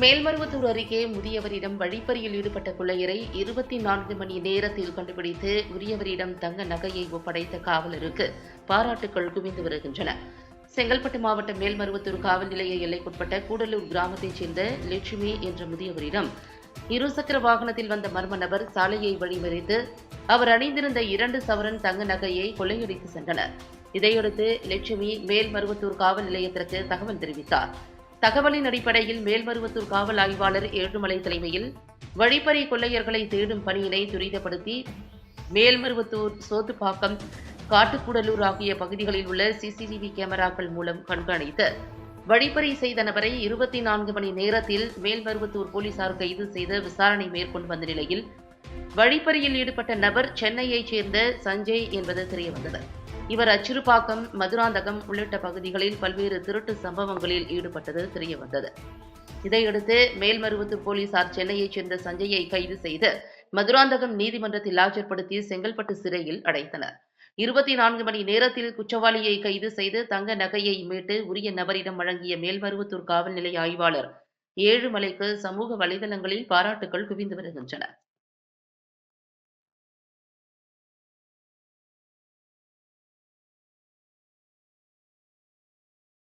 மேல்மருவத்தூர் அருகே முதியவரிடம் வழிப்பறியில் ஈடுபட்ட கொள்ளையரை இருபத்தி நான்கு மணி நேரத்தில் கண்டுபிடித்து உரியவரிடம் தங்க நகையை ஒப்படைத்த காவலருக்கு பாராட்டுக்கள் குவிந்து வருகின்றன. செங்கல்பட்டு மாவட்டம் மேல்மருவத்தூர் காவல் நிலைய எல்லைக்குட்பட்ட கூடலூர் கிராமத்தைச் சேர்ந்த லட்சுமி என்ற முதியவரிடம் இருசக்கர வாகனத்தில் வந்த மர்ம நபர் சாலையை வழிமறித்து அவர் அணிந்திருந்த இரண்டு சவரன் தங்க நகையை கொள்ளையடித்து சென்றனர். இதையடுத்து லட்சுமி மேல்மருவத்தூர் காவல் நிலையத்திற்கு தகவல் தெரிவித்தார். தகவலின் அடிப்படையில் மேல்மருவத்தூர் காவல் ஆய்வாளர் ஏழுமலை தலைமையில் வழிப்பறி கொள்ளையர்களை தேடும் பணியினை துரிதப்படுத்தி மேல்மருவத்தூர் சோத்துப்பாக்கம் காட்டுக்கூடலூர் ஆகிய பகுதிகளில் உள்ள சிசிடிவி கேமராக்கள் மூலம் கண்காணித்து வழிப்பறி செய்த நபரை இருபத்தி நான்கு மணி நேரத்தில் மேல்மருவத்தூர் போலீசார் கைது செய்து விசாரணை மேற்கொண்டு வந்த நிலையில் வழிப்பறியில் ஈடுபட்ட நபர் சென்னையைச் சேர்ந்த சஞ்சய் என்பது தெரியவந்தது. இவர் அச்சிறுபாக்கம் மதுராந்தகம் உள்ளிட்ட பகுதிகளில் பல்வேறு திருட்டு சம்பவங்களில் ஈடுபட்டது தெரியவந்தது. இதையடுத்து மேல்மருவத்தூர் போலீசார் சென்னையைச் சேர்ந்த சஞ்சயை கைது செய்து மதுராந்தகம் நீதிமன்றத்தில் ஆஜர்படுத்தி செங்கல்பட்டு சிறையில் அடைத்தனர். இருபத்தி நான்கு மணி நேரத்தில் குற்றவாளியை கைது செய்து தங்க நகையை மீட்டு உரிய நபரிடம் வழங்கிய மேல்மருவத்தூர் காவல்நிலைய ஆய்வாளர் ஏழுமலைக்கு சமூக வலைதளங்களில் பாராட்டுகள் குவிந்து வருகின்றன